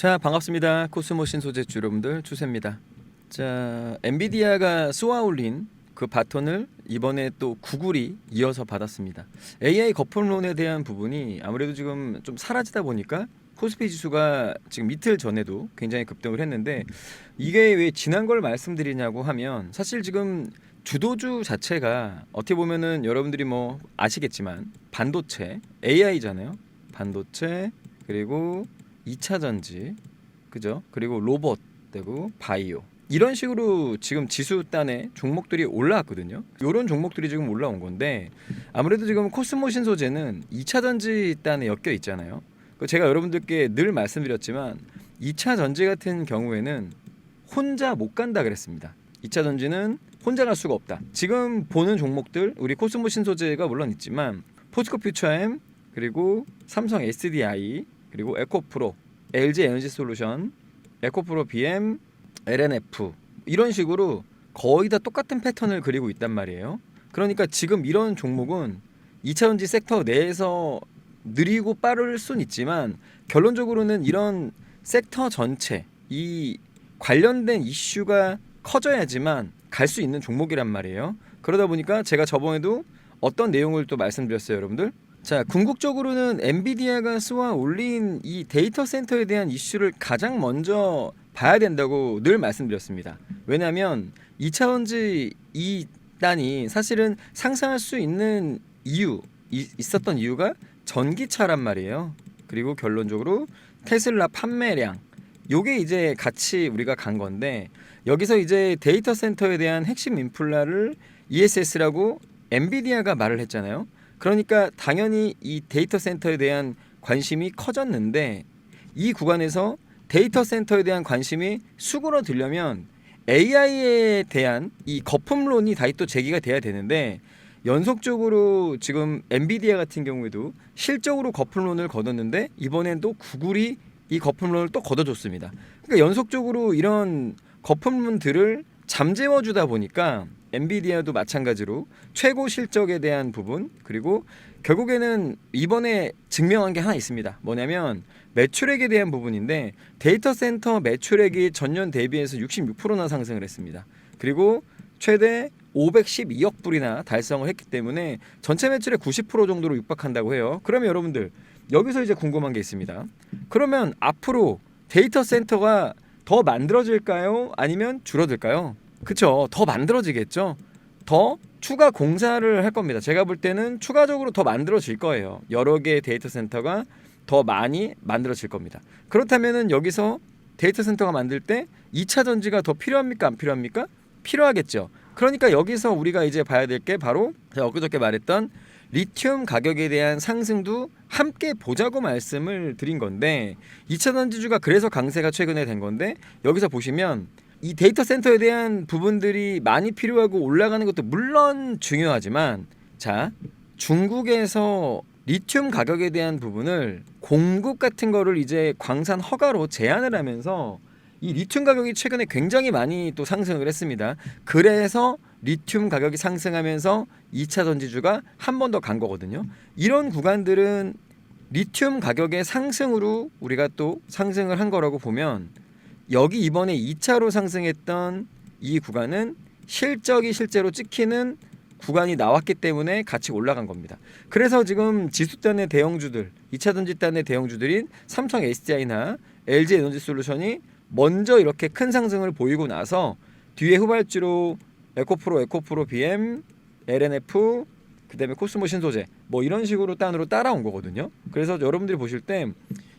자 반갑습니다. 코스모 신소재주 여러분들 추세입니다. 자 엔비디아가 쏘아 올린 그 바톤을 이번에 또 구글이 이어서 받았습니다. AI 거품론에 대한 부분이 아무래도 지금 좀 사라지다 보니까 코스피 지수가 지금 이틀 전에도 굉장히 급등을 했는데 이게 왜 지난 걸 말씀드리냐고 하면 사실 지금 주도주 자체가 어떻게 보면은 여러분들이 뭐 아시겠지만 반도체 AI잖아요. 반도체 그리고 2차 전지 그죠? 그리고 로봇 되고 바이오 이런 식으로 지금 지수 단에 종목들이 올라왔거든요. 이런 종목들이 지금 올라온 건데 아무래도 지금 코스모 신 소재는 2차 전지 단에 엮여 있잖아요. 그 제가 여러분들께 늘 말씀드렸지만 2차 전지 같은 경우에는 혼자 못 간다 그랬습니다. 2차 전지는 혼자 갈 수가 없다. 지금 보는 종목들 우리 코스모 신 소재가 물론 있지만 포스코 퓨처엠 그리고 삼성 SDI 그리고 에코프로 LG 에너지 솔루션, 에코프로 BM, LNF 이런 식으로 거의 다 똑같은 패턴을 그리고 있단 말이에요. 그러니까 지금 이런 종목은 2차전지 섹터 내에서 느리고 빠를 순 있지만 결론적으로는 이런 섹터 전체 이 관련된 이슈가 커져야지만 갈 수 있는 종목이란 말이에요. 그러다 보니까 제가 저번에도 어떤 내용을 또 말씀드렸어요, 여러분들. 자, 궁극적으로는 엔비디아가 쏘아 올린 이 데이터 센터에 대한 이슈를 가장 먼저 봐야 된다고 늘 말씀드렸습니다. 왜냐하면 2차원지 이 단이 사실은 상승할 수 있는 이유 이, 있었던 이유가 전기차란 말이에요. 그리고 결론적으로 테슬라 판매량 요게 이제 같이 우리가 간 건데 여기서 이제 데이터 센터에 대한 핵심 인플라를 ESS라고 엔비디아가 말을 했잖아요. 그러니까 당연히 이 데이터 센터에 대한 관심이 커졌는데 이 구간에서 데이터 센터에 대한 관심이 수그러들려면 AI에 대한 이 거품론이 다시 또 제기가 돼야 되는데 연속적으로 지금 엔비디아 같은 경우에도 실적으로 거품론을 걷었는데 이번엔 또 구글이 이 거품론을 또 걷어줬습니다. 그러니까 연속적으로 이런 거품론들을 잠재워 주다 보니까 엔비디아도 마찬가지로 최고 실적에 대한 부분 그리고 결국에는 이번에 증명한 게 하나 있습니다. 뭐냐면 매출액에 대한 부분인데 데이터 센터 매출액이 전년 대비해서 66%나 상승을 했습니다. 그리고 최대 512억 불이나 달성을 했기 때문에 전체 매출의 90% 정도로 육박한다고 해요. 그러면 여러분들 여기서 이제 궁금한 게 있습니다. 그러면 앞으로 데이터 센터가 더 만들어질까요? 아니면 줄어들까요? 그쵸. 더 만들어지겠죠. 더 추가 공사를 할 겁니다. 제가 볼 때는 추가적으로 더 만들어질 거예요. 여러 개의 데이터 센터가 더 많이 만들어질 겁니다. 그렇다면은 여기서 데이터 센터가 만들 때 2차 전지가 더 필요합니까? 안 필요합니까? 필요하겠죠. 그러니까 여기서 우리가 이제 봐야 될 게 바로 제가 엊그저께 말했던 리튬 가격에 대한 상승도 함께 보자고 말씀을 드린 건데 2차 전지주가 그래서 강세가 최근에 된 건데 여기서 보시면 이 데이터 센터에 대한 부분들이 많이 필요하고 올라가는 것도 물론 중요하지만 자 중국에서 리튬 가격에 대한 부분을 공급 같은 거를 이제 광산 허가로 제한을 하면서 이 리튬 가격이 최근에 굉장히 많이 또 상승을 했습니다. 그래서 리튬 가격이 상승하면서 2차 전지주가 한 번 더 간 거거든요. 이런 구간들은 리튬 가격의 상승으로 우리가 또 상승을 한 거라고 보면 여기 이번에 2차로 상승했던 이 구간은 실적이 실제로 찍히는 구간이 나왔기 때문에 같이 올라간 겁니다. 그래서 지금 지수단의 대형주들, 2차 전지단의 대형주들인 삼성 SDI나 LG 에너지 솔루션이 먼저 이렇게 큰 상승을 보이고 나서 뒤에 후발주로 에코프로, 에코프로 BM, LNF, 그다음에 코스모 신소재 뭐 이런 식으로 단으로 따라온 거거든요. 그래서 여러분들이 보실 때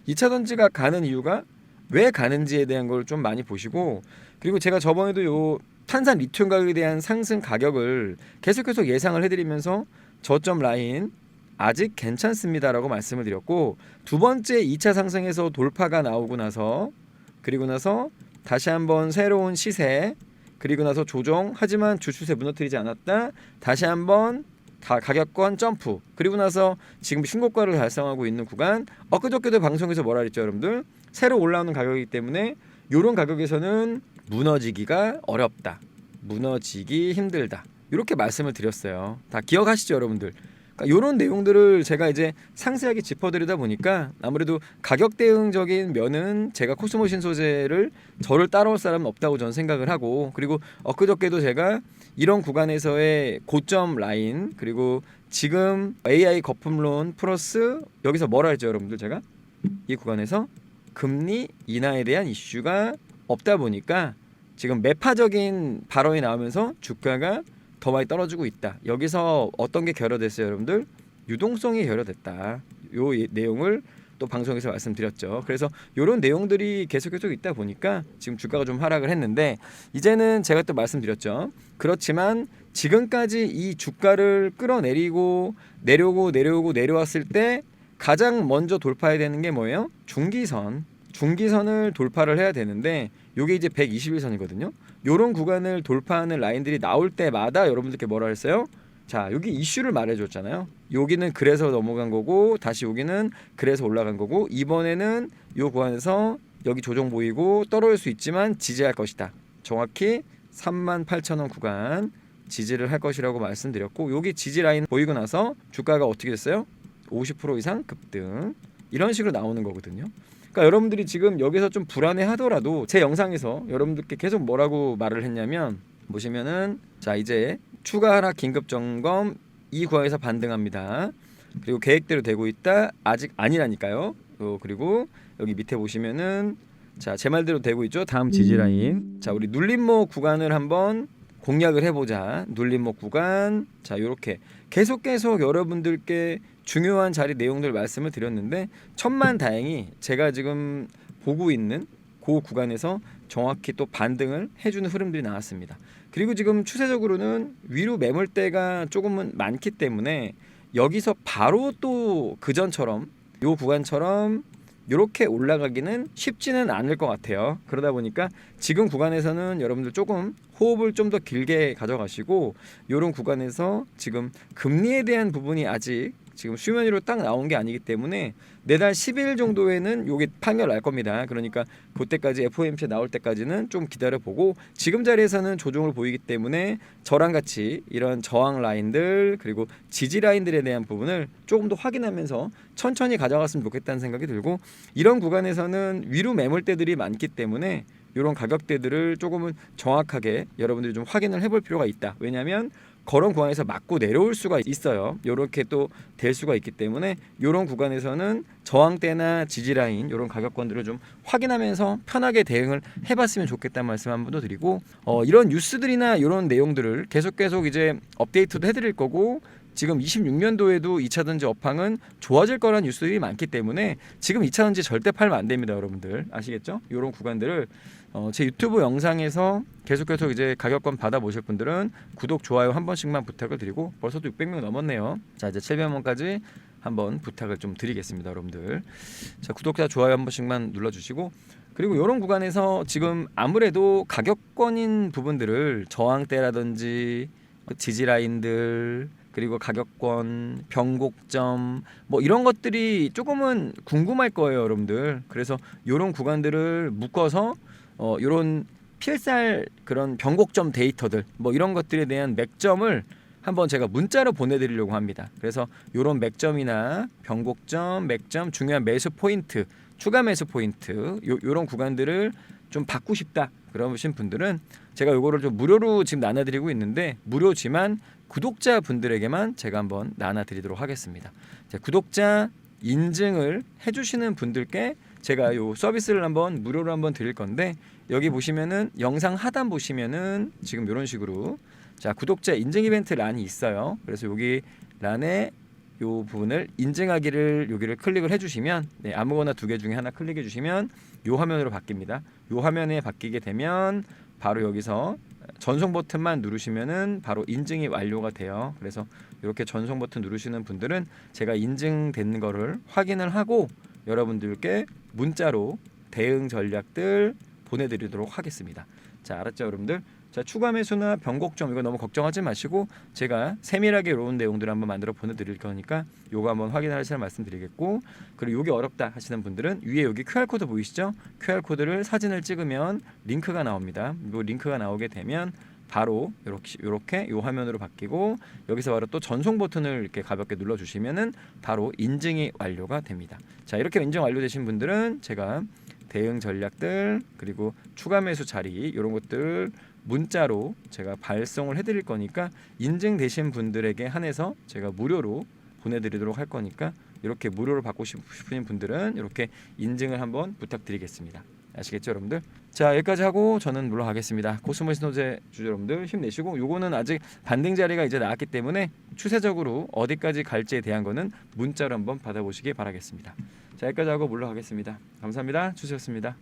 2차 전지가 가는 이유가 왜 가는지에 대한 걸 좀 많이 보시고 그리고 제가 저번에도 요 탄산 리튬 가격에 대한 상승 가격을 계속 해서 예상을 해드리면서 저점 라인 아직 괜찮습니다라고 말씀을 드렸고 두 번째 2차 상승에서 돌파가 나오고 나서 그리고 나서 다시 한번 새로운 시세 그리고 나서 조정 하지만 주추세 무너뜨리지 않았다. 다시 한번 다 가격권 점프. 그리고 나서 지금 신고가를 달성하고 있는 구간. 엊그저께도 방송에서 뭐라 그랬죠 여러분들? 새로 올라오는 가격이기 때문에 이런 가격에서는 무너지기가 어렵다. 무너지기 힘들다. 이렇게 말씀을 드렸어요. 다 기억하시죠 여러분들 그러니까 이런 내용들을 제가 이제 상세하게 짚어드리다 보니까 아무래도 가격 대응적인 면은 제가 코스모 신소재를 저를 따라올 사람은 없다고 저는 생각을 하고 그리고 엊그저께도 제가 이런 구간에서의 고점 라인 그리고 지금 AI 거품론 플러스 여기서 뭐라 했죠 여러분들 제가? 이 구간에서 금리 인하에 대한 이슈가 없다 보니까 지금 매파적인 발언이 나오면서 주가가 더 많이 떨어지고 있다. 여기서 어떤 게 결여됐어요, 여러분들? 유동성이 결여됐다. 요 예- 내용을 또 방송에서 말씀드렸죠. 그래서 이런 내용들이 계속 계속 있다 보니까 지금 주가가 좀 하락을 했는데 이제는 제가 또 말씀드렸죠. 그렇지만 지금까지 이 주가를 끌어내리고 내려오고 내려오고 내려왔을 때 가장 먼저 돌파해야 되는 게 뭐예요? 중기선. 중기선을 돌파를 해야 되는데 요게 이제 121선이거든요. 요런 구간을 돌파하는 라인들이 나올 때마다 여러분들께 뭐라 했어요? 자, 여기 이슈를 말해 줬잖아요. 여기는 그래서 넘어간 거고 다시 여기는 그래서 올라간 거고 이번에는 요 구간에서 여기 조정 보이고 떨어질 수 있지만 지지할 것이다. 정확히 38,000원 구간 지지를 할 것이라고 말씀드렸고 여기 지지 라인 보이고 나서 주가가 어떻게 됐어요? 50% 이상 급등 이런 식으로 나오는 거거든요. 그러니까 여러분들이 지금 여기서 좀 불안해 하더라도 제 영상에서 여러분들께 계속 뭐라고 말을 했냐면 보시면은 자 이제 추가 하락 긴급 점검 이 구간에서 반등합니다. 그리고 계획대로 되고 있다 아직 아니라니까요. 어, 그리고 여기 밑에 보시면은 자 제 말대로 되고 있죠. 다음 지지 라인. 자 우리 눌림목 구간을 한번 공략을 해보자. 눌림목 구간. 자 요렇게 계속 계속 여러분들께 중요한 자리 내용들 말씀을 드렸는데 천만 다행히 제가 지금 보고 있는 그 구간에서 정확히 또 반등을 해주는 흐름들이 나왔습니다. 그리고 지금 추세적으로는 위로 매물대가 조금은 많기 때문에 여기서 바로 또 그전처럼 요 구간처럼 이렇게 올라가기는 쉽지는 않을 것 같아요. 그러다 보니까 지금 구간에서는 여러분들 조금 호흡을 좀 더 길게 가져가시고 이런 구간에서 지금 금리에 대한 부분이 아직 지금 수면 위로 딱 나온 게 아니기 때문에 내달 10일 정도에는 요게 판결 날 겁니다. 그러니까 그때까지 FOMC 나올 때까지는 좀 기다려 보고 지금 자리에서는 조정을 보이기 때문에 저랑 같이 이런 저항 라인들 그리고 지지 라인들에 대한 부분을 조금 더 확인하면서 천천히 가져갔으면 좋겠다는 생각이 들고 이런 구간에서는 위로 매물대들이 많기 때문에 이런 가격대들을 조금은 정확하게 여러분들이 좀 확인을 해볼 필요가 있다. 왜냐하면 그런 구간에서 맞고 내려올 수가 있어요. 이렇게 또 될 수가 있기 때문에 이런 구간에서는 저항대나 지지 라인 이런 가격권들을 좀 확인하면서 편하게 대응을 해봤으면 좋겠다는 말씀 한 번 더 드리고 어, 이런 뉴스들이나 이런 내용들을 계속 계속 이제 업데이트도 해드릴 거고 지금 26년도에도 2차 전지 업황은 좋아질 거란 뉴스들이 많기 때문에 지금 2차 전지 절대 팔면 안 됩니다, 여러분들 아시겠죠? 이런 구간들을 어, 제 유튜브 영상에서 계속 계속 이제 가격권 받아보실 분들은 구독 좋아요 한 번씩만 부탁을 드리고 벌써도 600명 넘었네요. 자 이제 700명까지 한번 부탁을 좀 드리겠습니다, 여러분들. 자 구독자 좋아요 한 번씩만 눌러주시고 그리고 이런 구간에서 지금 아무래도 가격권인 부분들을 저항대라든지 그 지지 라인들 그리고 가격권, 변곡점 뭐 이런 것들이 조금은 궁금할 거예요, 여러분들. 그래서 이런 구간들을 묶어서 어 이런 필살 그런 변곡점 데이터들 뭐 이런 것들에 대한 맥점을 한번 제가 문자로 보내드리려고 합니다. 그래서 이런 맥점이나 변곡점, 맥점, 중요한 매수 포인트, 추가 매수 포인트 요, 요런 구간들을 좀 받고 싶다 그러신 분들은 제가 요거를 좀 무료로 지금 나눠드리고 있는데 무료지만 구독자 분들에게만 제가 한번 나눠드리도록 하겠습니다. 자, 구독자 인증을 해주시는 분들께 제가 요 서비스를 한번 무료로 한번 드릴 건데 여기 보시면은 영상 하단 보시면은 지금 이런 식으로 자 구독자 인증 이벤트 란이 있어요. 그래서 여기 란에 요 부분을 인증하기를 여기를 클릭을 해주시면 네, 아무거나 두 개 중에 하나 클릭해 주시면 요 화면으로 바뀝니다. 요 화면에 바뀌게 되면 바로 여기서 전송 버튼만 누르시면은 바로 인증이 완료가 돼요. 그래서 이렇게 전송 버튼 누르시는 분들은 제가 인증된 거를 확인을 하고 여러분들께 문자로 대응 전략들 보내드리도록 하겠습니다. 자 알았죠, 여러분들? 자 추가 매수나 변곡점 이거 너무 걱정하지 마시고 제가 세밀하게 이런 내용들 한번 만들어 보내드릴 거니까 요거 한번 확인하시라 말씀드리겠고 그리고 요게 어렵다 하시는 분들은 위에 여기 QR 코드 보이시죠? QR 코드를 사진을 찍으면 링크가 나옵니다. 요 링크가 나오게 되면 바로 이렇게 이렇게 요 화면으로 바뀌고 여기서 바로 또 전송 버튼을 이렇게 가볍게 눌러 주시면은 바로 인증이 완료가 됩니다. 자, 이렇게 인증 완료되신 분들은 제가 대응 전략들 그리고 추가 매수 자리 이런 것들 문자로 제가 발송을 해드릴 거니까 인증되신 분들에게 한해서 제가 무료로 보내드리도록 할 거니까 이렇게 무료로 받고 싶으신 분들은 이렇게 인증을 한번 부탁드리겠습니다. 아시겠죠, 여러분들? 자 여기까지 하고 저는 물러가겠습니다. 코스모 신호제 주주 여러분들 힘내시고 요거는 아직 반등 자리가 이제 나왔기 때문에 추세적으로 어디까지 갈지에 대한 거는 문자로 한번 받아보시기 바라겠습니다. 자 여기까지 하고 물러가겠습니다. 감사합니다. 주셨습니다.